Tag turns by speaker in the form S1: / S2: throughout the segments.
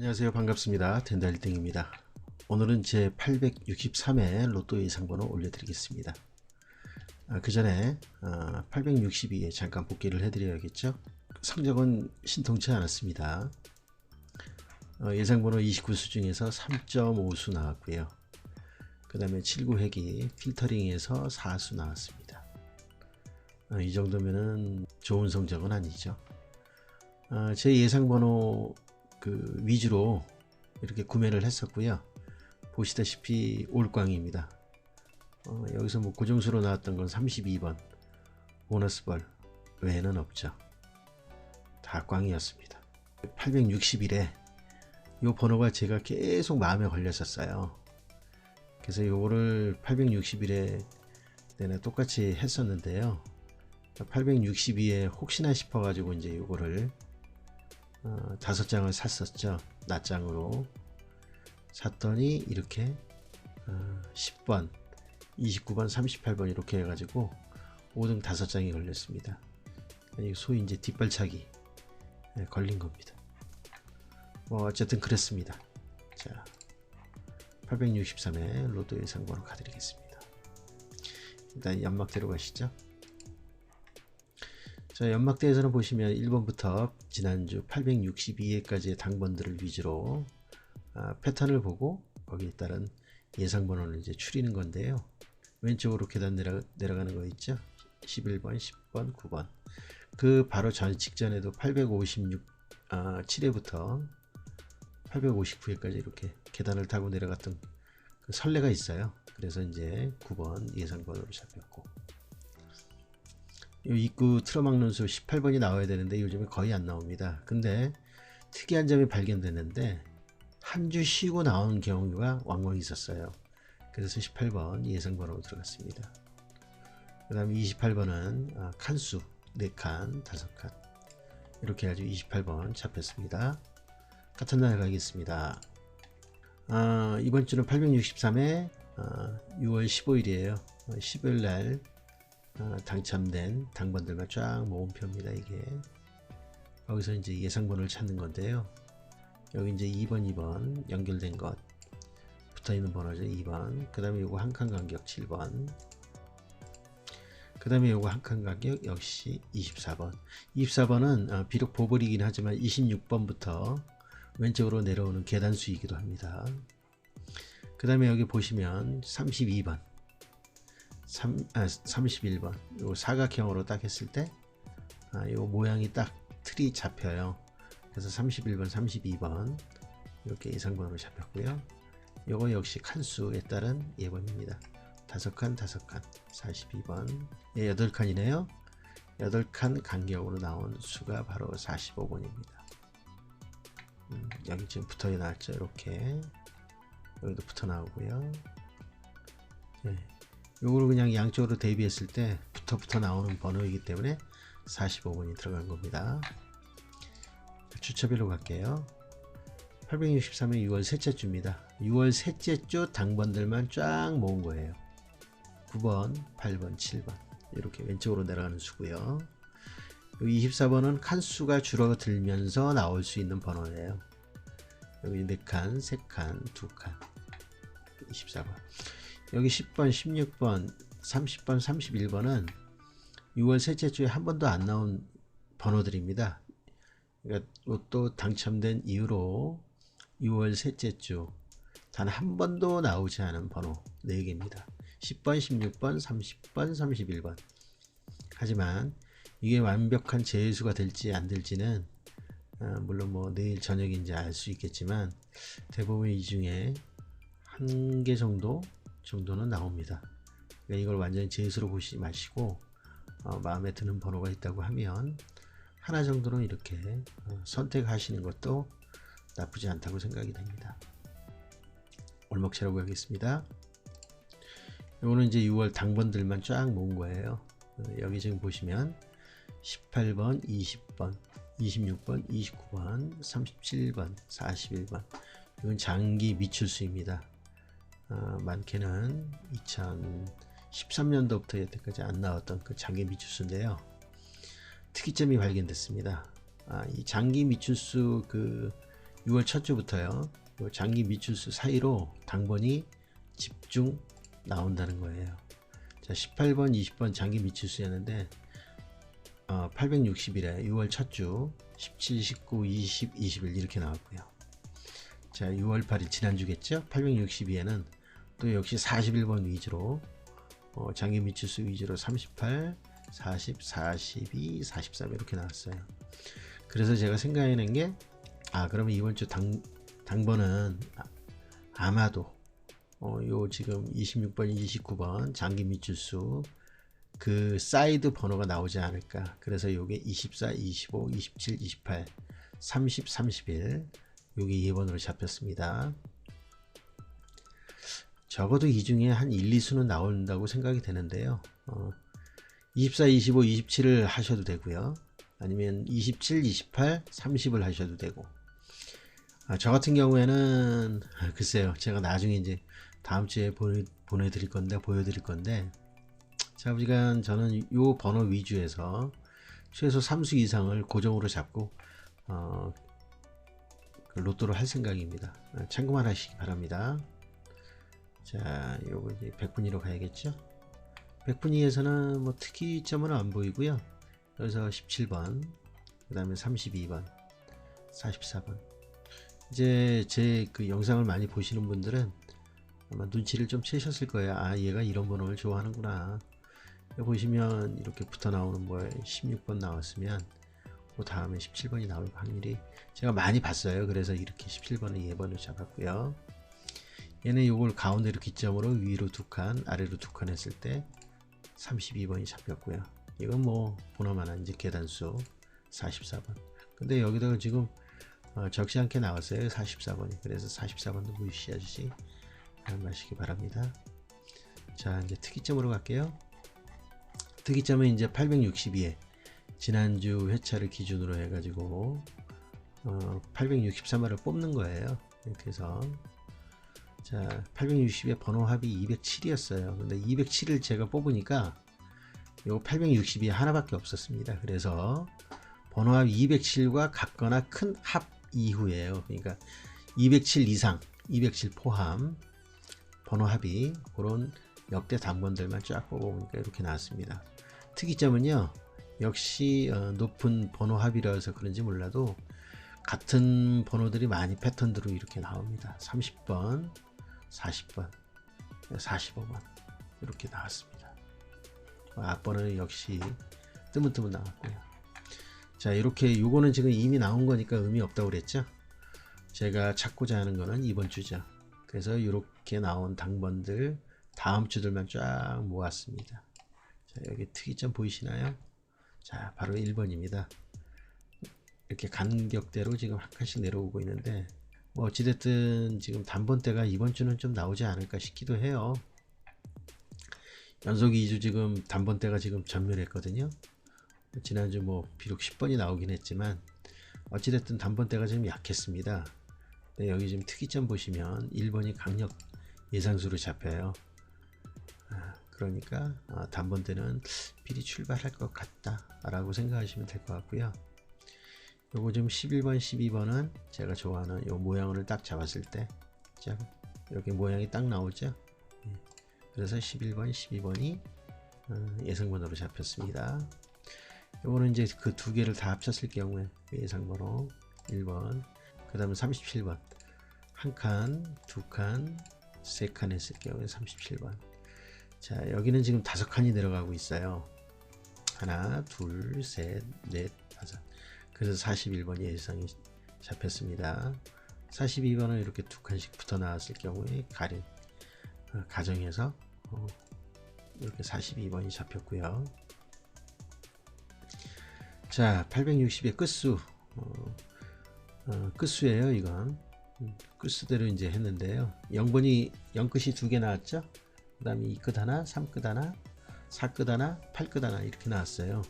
S1: 안녕하세요. 반갑습니다. 덴다 1등입니다. 오늘은 제 863회 로또 예상 번호 올려드리겠습니다. 아, 그 전에 아, 862에 잠깐 복귀를 해드려야겠죠? 성적은 신통치 않았습니다. 어, 예상 번호 29수 중에서 3.5수 나왔고요. 그 다음에 79획이 필터링에서 4수 나왔습니다. 어, 이 정도면은 좋은 성적은 아니죠. 어, 제 예상 번호 그 위주로 이렇게 구매를 했었고요. 보시다시피 올광입니다. 어, 여기서 뭐 고정수로 나왔던 건 32번 보너스벌 외에는 없죠. 다 꽝이었습니다. 861에 이 번호가 제가 계속 마음에 걸렸었어요. 그래서 요거를 861에 내내 똑같이 했었는데요. 862에 혹시나 싶어가지고 이제 요거를 어, 다섯 장을 샀었죠. 낱장으로 샀더니 이렇게 어, 10번, 29번, 38번 이렇게 해가지고 5등 다섯 장이 걸렸습니다. 소위 이제 뒷발차기 네, 걸린 겁니다. 뭐 어쨌든 그랬습니다. 자, 863회 로또 예상번호 가드리겠습니다. 일단 연막대로 가시죠. 자, 연막대에서는 보시면 1번부터 지난주 862회까지의 당번들을 위주로 아, 패턴을 보고 거기에 따른 예상 번호를 이제 추리는 건데요. 왼쪽으로 계단 내려, 내려가는 거 있죠? 11번, 10번, 9번. 그 바로 전 직전에도 856 아, 7회부터 859회까지 이렇게 계단을 타고 내려갔던 그 선례가 있어요. 그래서 이제 9번 예상 번호로 잡혔고 입구 틀어막는 수 18번이 나와야 되는데 요즘에 거의 안 나옵니다. 근데 특이한 점이 발견됐는데 한 주 쉬고 나온 경우가 왕왕 있었어요. 그래서 18번 예상 번호로 들어갔습니다. 그 다음에 28번은 아, 칸수 4칸, 5칸 이렇게 해가지고 28번 잡혔습니다. 같은 날 가겠습니다. 아, 이번 주는 863회 아, 6월 15일이에요. 15일 날 어, 당첨된 당번들만 쫙 모은 표입니다. 이게 거기서 이제 예상번호를 찾는 건데요. 여기 이제 2번, 2번 연결된 것 붙어 있는 번호죠. 2번. 그 다음에 요거 한 칸 간격 7번. 그 다음에 요거 한 칸 간격 역시 24번. 24번은 어, 비록 보벌이긴 하지만 26번부터 왼쪽으로 내려오는 계단수이기도 합니다. 그 다음에 여기 보시면 32번. 3, 아, 31번. 요 사각형으로 딱 했을 때 아, 요 모양이 딱 틀이 잡혀요. 그래서 31번 32번 이렇게 예상번호로 잡혔고요. 요거 역시 칸수에 따른 예번입니다. 다섯 칸 다섯 칸. 42번. 예, 8칸이네요. 8칸 간격으로 나온 수가 바로 45번입니다. 음, 여기 지금 붙어 나왔죠 이렇게. 여기도 붙어 나오고요. 예. 요거를 그냥 양쪽으로 대비했을 때 붙어 나오는 번호이기 때문에 45번이 들어간 겁니다. 주차별로 갈게요. 863년 6월 셋째 주입니다. 6월 셋째 주 당번들만 쫙 모은 거예요. 9번, 8번, 7번 이렇게 왼쪽으로 내려가는 수고요. 24번은 칸수가 줄어들면서 나올 수 있는 번호예요. 여기 4칸, 3칸, 2칸 24번 여기 10번, 16번, 30번, 31번은 6월 셋째 주에 한 번도 안 나온 번호들입니다. 그러니까 또 당첨된 이후로 6월 셋째 주 단 한 번도 나오지 않은 번호 4개입니다. 10번, 16번, 30번, 31번. 하지만 이게 완벽한 재수가 될지 안 될지는 어, 물론 뭐 내일 저녁인지 알 수 있겠지만 대부분 이 중에 한 개 정도 정도는 나옵니다. 그러니까 이걸 완전히 제수로 보시지 마시고 어, 마음에 드는 번호가 있다고 하면 하나 정도는 이렇게 어, 선택하시는 것도 나쁘지 않다고 생각이 됩니다. 올먹체라고 하겠습니다. 이거는 이제 6월 당번들만 쫙 모은 거예요. 어, 여기 지금 보시면 18번, 20번, 26번, 29번, 37번, 41번 이건 장기 미출수입니다. 어, 많게는 2013년도부터 여태까지 안 나왔던 그 장기 미추수인데요. 특이점이 발견됐습니다. 아, 이 장기 미추수 그 6월 첫 주부터요. 요 장기 미추수 사이로 당번이 집중 나온다는 거예요. 자, 18번, 20번 장기 미추수였는데 어, 860일에 6월 첫 주 17, 19, 20, 21 이렇게 나왔고요. 자, 6월 8일 지난주겠죠? 862에는 또 역시 41번 위주로 어, 장기 미추수 위주로 38, 40, 42, 43 이렇게 나왔어요. 그래서 제가 생각해낸 게, 아, 그러면 이번 주 당, 당번은 아, 아마도, 어, 요 지금 26번, 29번 장기 미추수 그 사이드 번호가 나오지 않을까. 그래서 요게 24, 25, 27, 28, 30, 31 요게 2번으로 잡혔습니다. 적어도 이 중에 한 1, 2수는 나온다고 생각이 되는데요. 어, 24, 25, 27을 하셔도 되고요. 아니면 27, 28, 30을 하셔도 되고. 아, 저 같은 경우에는 아, 글쎄요. 제가 나중에 이제 다음 주에 보내, 보내드릴 건데 보여드릴 건데 자, 우리가 저는 요 번호 위주에서 최소 3수 이상을 고정으로 잡고 어, 그 로또를 할 생각입니다. 아, 참고만 하시기 바랍니다. 자, 요거 이제 100분위로 가야겠죠? 100분위에서는 뭐 특이점은 안 보이고요. 여기서 17번, 그 다음에 32번, 44번. 이제 제 그 영상을 많이 보시는 분들은 아마 눈치를 좀 채셨을 거예요. 아, 얘가 이런 번호를 좋아하는구나. 보시면 이렇게 붙어 나오는 뭐 16번 나왔으면 그 다음에 17번이 나올 확률이 제가 많이 봤어요. 그래서 이렇게 17번을 예번을 잡았고요. 얘는 이걸 가운데로 기점으로 위로 두 칸, 아래로 두 칸 했을 때 32번이 잡혔고요. 이건 뭐 보나마나 이제 계단수 44번. 근데 여기다가 지금 어, 적지 않게 나왔어요. 44번이. 그래서 44번도 무시하시지 마시기 바랍니다. 자, 이제 특이점으로 갈게요. 특이점은 이제 862에 지난주 회차를 기준으로 해가지고 어, 863화를 뽑는 거예요. 이렇게 해서 자 860의 번호 합이 207이었어요. 근데 207을 제가 뽑으니까 요 860이 하나밖에 없었습니다. 그래서 번호 합 207과 같거나 큰 합 이후에요. 그러니까 207 이상, 207 포함 번호 합이 그런 역대 단번들만 쫙 뽑아보니까 이렇게 나왔습니다. 특이점은요. 역시 어, 높은 번호 합이라서 그런지 몰라도 같은 번호들이 많이 패턴으로 이렇게 나옵니다. 30번, 40번, 45번 이렇게 나왔습니다. 앞번호는 역시 뜨문뜨문 나왔고요. 자 이렇게 요거는 지금 이미 나온 거니까 의미 없다고 그랬죠. 제가 찾고자 하는 거는 이번 주죠. 그래서 이렇게 나온 당번들 다음 주들만 쫙 모았습니다. 자, 여기 특이점 보이시나요? 자, 바로 1번입니다. 이렇게 간격대로 지금 한 칸씩 내려오고 있는데, 뭐, 어찌됐든 지금 단번대가 이번 주는 좀 나오지 않을까 싶기도 해요. 연속 2주 지금 단번대가 지금 전멸했거든요. 지난주 뭐, 비록 10번이 나오긴 했지만, 어찌됐든 단번대가 좀 약했습니다. 네, 여기 지금 특이점 보시면 1번이 강력 예상수로 잡혀요. 아, 그러니까 어, 단번대는 비리 출발할 것 같다 라고 생각하시면 될 것 같고요 요거 좀 11번 12번은 제가 좋아하는 요 모양을 딱 잡았을 때 자, 여기 모양이 딱 나오죠? 예. 그래서 11번 12번이 어, 예상번호로 잡혔습니다. 요거는 이제 그 두 개를 다 합쳤을 경우에 그 예상번호 1번 그 다음에 37번. 한 칸, 두 칸, 세 칸 했을 경우에 37번. 자 여기는 지금 다섯 칸이 내려가고 있어요. 하나 둘 셋 넷 다섯 그래서 41번이 예상이 잡혔습니다. 42번은 이렇게 두 칸씩 붙어 나왔을 경우에 가령 어, 가정에서 어, 이렇게 42번이 잡혔고요. 자 860의 끝수. 어, 어, 끝수예요 이건. 음, 끝수대로 이제 했는데요. 0번이 0끝이 두 개 나왔죠? 그 다음에 2끝 하나 3끝 하나 4끝 하나 8끝 하나 이렇게 나왔어요.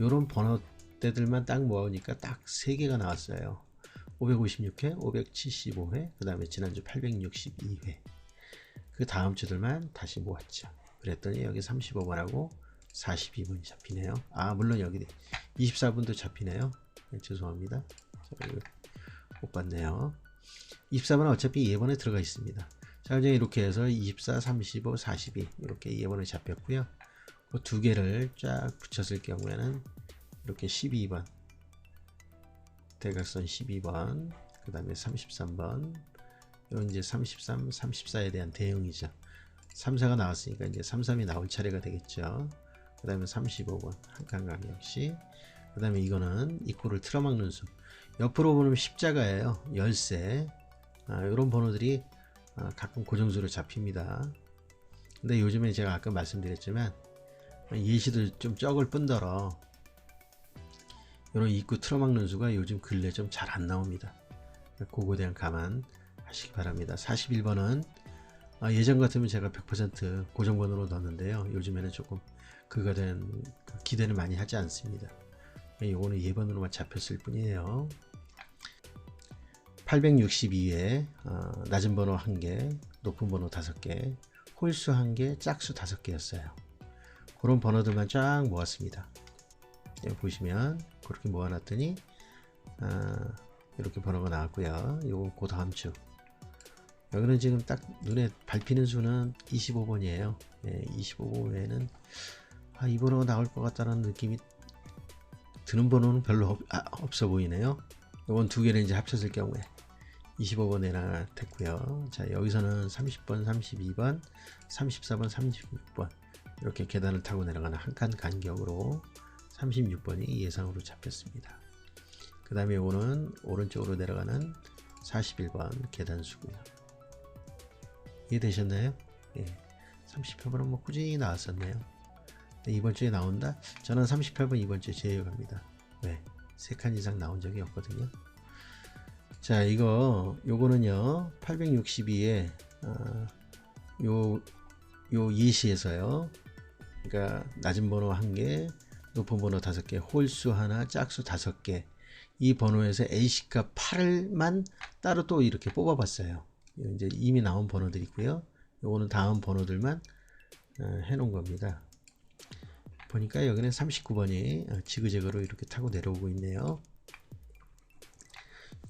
S1: 요런 번호 대들만 딱 모으니까 딱 3개가 나왔어요 556회 575회 그 다음에 지난주 862회 그 다음 주들만 다시 모았죠 그랬더니 여기 35번하고 42번이 잡히네요 아 물론 여기 24분도 잡히네요 네, 죄송합니다 못 봤네요. 24번은 어차피 2번에 들어가 있습니다. 자, 이제 이렇게 해서 24, 35, 42 이렇게 2번을 잡혔고요. 그 두 개를 쫙 붙였을 경우에는 이렇게 12번 대각선 12번 그 다음에 33번 이건 이제 33, 34에 대한 대응이죠. 3, 4가 나왔으니까 이제 3, 3이 나올 차례가 되겠죠. 그 다음에 35번 한칸강 역시 그 다음에 이거는 입구를 틀어막는 수 옆으로 보면 십자가예요. 열쇠 아, 이런 번호들이 아, 가끔 고정수로 잡힙니다. 근데 요즘에 제가 아까 말씀드렸지만 예시도 좀 적을 뿐더러 이런 입구 틀어막는 수가 요즘 근래 좀 잘 안 나옵니다. 그거에 대한 감안 하시기 바랍니다. 41번은 예전 같으면 제가 100% 고정번호로 넣었는데요. 요즘에는 조금 그거에 대한 그 기대를 많이 하지 않습니다. 요거는 예번으로만 잡혔을 뿐이에요. 862에 어, 낮은 번호 1개, 높은 번호 5개, 홀수 1개, 짝수 5개였어요. 그런 번호들만 쫙 모았습니다. 여기 보시면 그렇게 모아놨더니 어, 이렇게 번호가 나왔고요. 요거 그 다음 주 여기는 지금 딱 눈에 밟히는 수는 25번이에요. 예, 25번 외에는 아, 이 번호가 나올 것 같다는 느낌이 드는 번호는 별로 없, 아, 없어 보이네요. 이건 두 개를 이제 합쳤을 경우에 25번에 나 됐고요. 자 여기서는 30번, 32번, 34번, 36번 이렇게 계단을 타고 내려가는 한 칸 간격으로 36번이 예상으로 잡혔습니다. 그 다음에 이거는 오른쪽으로 내려가는 41번 계단수고요. 이해되셨나요? 예. 38번은 뭐 꾸준히 나왔었네요. 네, 이번 주에 나온다? 저는 38번 이번 주에 제외합니다. 왜? 3칸 이상 나온 적이 없거든요. 자, 이거, 요거는요, 862에, 어, 요, 요 예시에서요, 그러니까, 낮은 번호 1개, 높은 번호 5개, 홀수 하나, 짝수 5개, 이 번호에서 A시값 8만 따로 또 이렇게 뽑아봤어요. 이제 이미 나온 번호들 있고요. 요거는 다음 번호들만 어, 해놓은 겁니다. 보니까 여기는 39번이 어, 지그재그로 이렇게 타고 내려오고 있네요.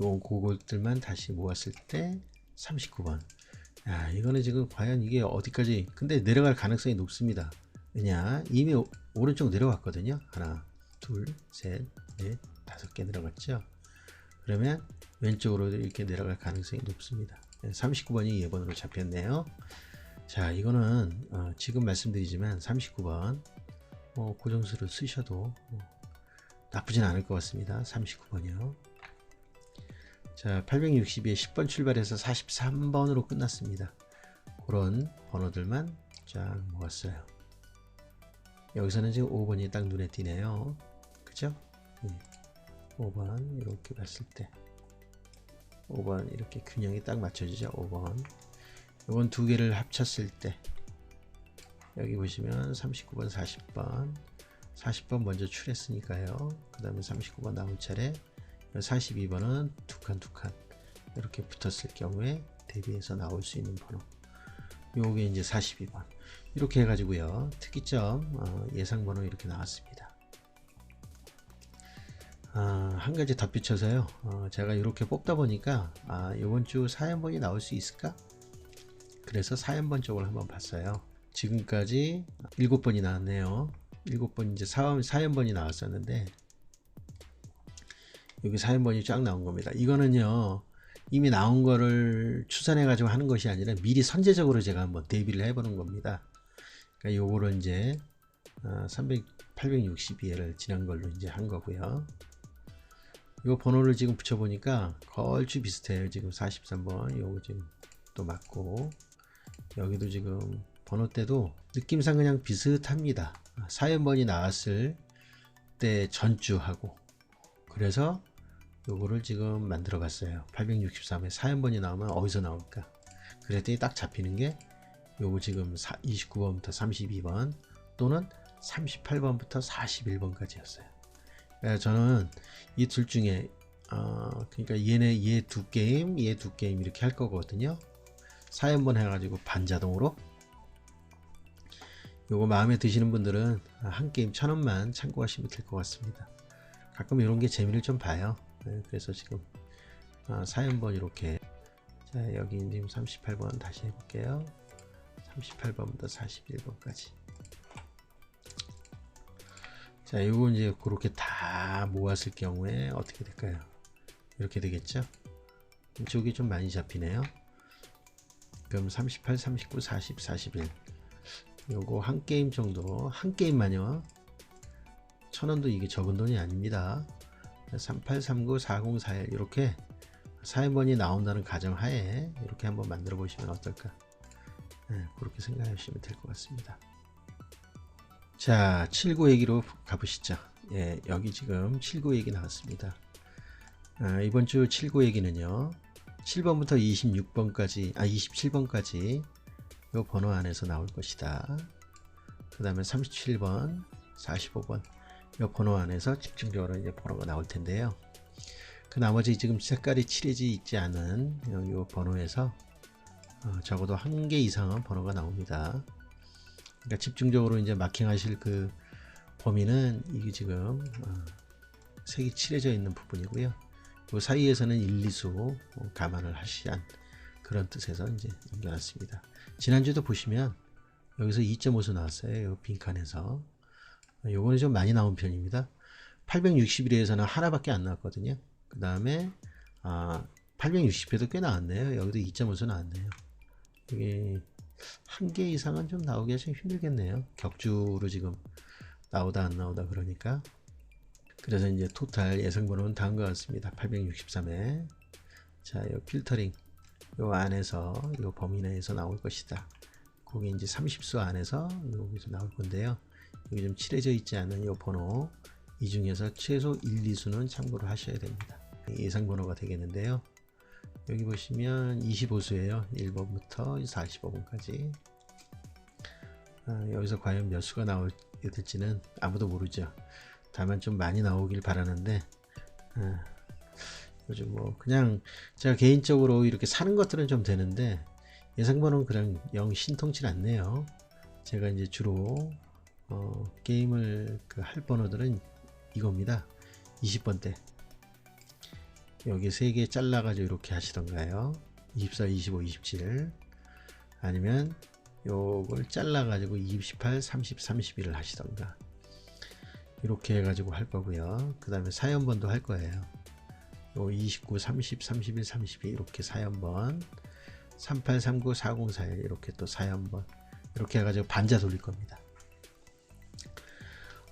S1: 요 그것들만 다시 모았을 때 39번. 야, 이거는 지금 과연 이게 어디까지 근데 내려갈 가능성이 높습니다. 왜냐 이미 오, 오른쪽 내려왔거든요. 하나, 둘, 셋, 넷, 다섯 개 내려갔죠. 그러면 왼쪽으로 이렇게 내려갈 가능성이 높습니다. 39번이 예번으로 잡혔네요. 자, 이거는 어, 지금 말씀드리지만 39번 뭐 고정수를 쓰셔도 뭐 나쁘진 않을 것 같습니다. 39번이요. 자, 862에 10번 출발해서 43번으로 끝났습니다. 그런 번호들만 쫙 모았어요. 여기서는 지금 5번이 딱 눈에 띄네요. 그죠? 예. 5번 이렇게 봤을 때. 5번 이렇게 균형이 딱 맞춰지죠. 5번. 이건 두 개를 합쳤을 때. 여기 보시면 39번 40번. 40번 먼저 출했으니까요. 그 다음에 39번 나온 차례 42번은 두 칸 두 칸 이렇게 붙었을 경우에 대비해서 나올 수 있는 번호. 요게 이제 42번 이렇게 해가지고요 특이점 어, 예상 번호 이렇게 나왔습니다 아, 한 가지 덧붙여서요. 어, 제가 이렇게 뽑다 보니까 아, 이번 주 4연번이 나올 수 있을까? 그래서 4연번 쪽을 한번 봤어요. 지금까지 7번이 나왔네요. 7번 이제 4, 4연번이 나왔었는데 여기 4연번이 쫙 나온 겁니다. 이거는요. 이미 나온 거를 추산해 가지고 하는 것이 아니라 미리 선제적으로 제가 한번 대비를 해 보는 겁니다. 그러니까 요거를 이제 300 862회를 지난 걸로 이제 한 거고요. 이 번호를 지금 붙여보니까 걸추 비슷해요. 지금 43번 요거 지금 또 맞고 여기도 지금 번호 때도 느낌상 그냥 비슷합니다. 4연번이 나왔을 때 전주하고 그래서 요거를 지금 만들어 봤어요. 863에 4연번이 나오면 어디서 나올까? 그랬더니 딱 잡히는 게 요거 지금 29번부터 32번 또는 38번부터 41번까지였어요. 그러니까 저는 이 둘 중에 어, 그러니까 얘네 얘 두 게임, 얘 두 게임 이렇게 할 거거든요. 4연번 해가지고 반자동으로 요거 마음에 드시는 분들은 한 게임 천 원만 참고하시면 될 것 같습니다. 가끔 이런 게 재미를 좀 봐요. 네, 그래서 지금 아, 사연번 이렇게. 자 여기 지금 38번 다시 해볼게요. 38번부터 41번까지. 자 이거 이제 그렇게 다 모았을 경우에 어떻게 될까요? 이렇게 되겠죠? 이쪽이 좀 많이 잡히네요. 그럼 38 39 40 41 요거 한 게임 정도. 한 게임만요. 천원도 이게 적은 돈이 아닙니다 3839 4041 이렇게 사연번이 나온다는 가정하에 이렇게 한번 만들어 보시면 어떨까? 네, 그렇게 생각하시면 될 것 같습니다. 자 79 얘기로 가보시죠. 예, 여기 지금 79 얘기 나왔습니다. 아, 이번 주 79 얘기는요. 7번부터 26번까지 아 27번까지 이 번호 안에서 나올 것이다. 그 다음에 37번 45번 이 번호 안에서 집중적으로 이제 번호가 나올 텐데요 그 나머지 지금 색깔이 칠해지 있지 않은 이 번호에서 어, 적어도 한 개 이상은 번호가 나옵니다 그러니까 집중적으로 이제 마킹하실 그 범위는 이게 지금 어, 색이 칠해져 있는 부분이고요 그 사이에서는 1, 2수 감안을 하시한 그런 뜻에서 이제 남겨놨습니다. 지난주도 보시면 여기서 2.5수 나왔어요. 이 빈칸에서. 요거는 좀 많이 나온 편입니다. 861회에서는 하나밖에 안 나왔거든요. 그 다음에 아, 860회도 꽤 나왔네요. 여기도 2.5수 나왔네요. 이게 한 개 이상은 좀 나오기가 좀 힘들겠네요. 격주로 지금 나오다 안 나오다 그러니까 그래서 이제 토탈 예상 번호는 다음과 같습니다. 863회. 자, 요 필터링. 요 안에서 요 범위 내에서 나올 것이다. 그게 이제 30수 안에서 여기서 나올 건데요. 여기 좀 칠해져 있지 않은 요 번호 이 중에서 최소 1, 2수는 참고를 하셔야 됩니다. 예상 번호가 되겠는데요. 여기 보시면 25수예요. 1번부터 45번까지. 아, 여기서 과연 몇 수가 나오게 될지는 아무도 모르죠. 다만 좀 많이 나오길 바라는데 아, 요즘 뭐 그냥 제가 개인적으로 이렇게 사는 것들은 좀 되는데 예상번호는 그냥 영 신통치 않네요 제가 이제 주로 어, 게임을 그 할 번호들은 이겁니다. 20번대 여기 3개 잘라 가지고 이렇게 하시던가요? 24 25 27 아니면 요걸 잘라 가지고 28 30 31을 하시던가. 이렇게 해가지고 할 거고요. 그 다음에 사연번도 할 거예요. 요 29, 30, 31, 32 이렇게 사연번. 38, 39, 40, 41 이렇게 또 사연번. 이렇게 해가지고 반자 돌릴 겁니다.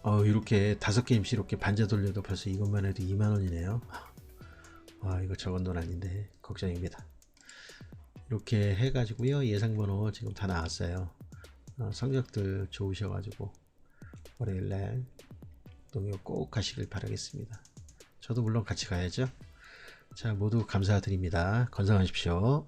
S1: 어, 이렇게 다섯 게임씩 이렇게 반자 돌려도 벌써 이것만 해도 2만원이네요. 와, 이거 적은 돈 아닌데, 걱정입니다. 이렇게 해가지고요, 예상번호 지금 다 나왔어요. 어, 성적들 좋으셔가지고, 월요일날 동요 꼭 가시길 바라겠습니다. 저도 물론 같이 가야죠. 자, 모두 감사드립니다. 건강하십시오.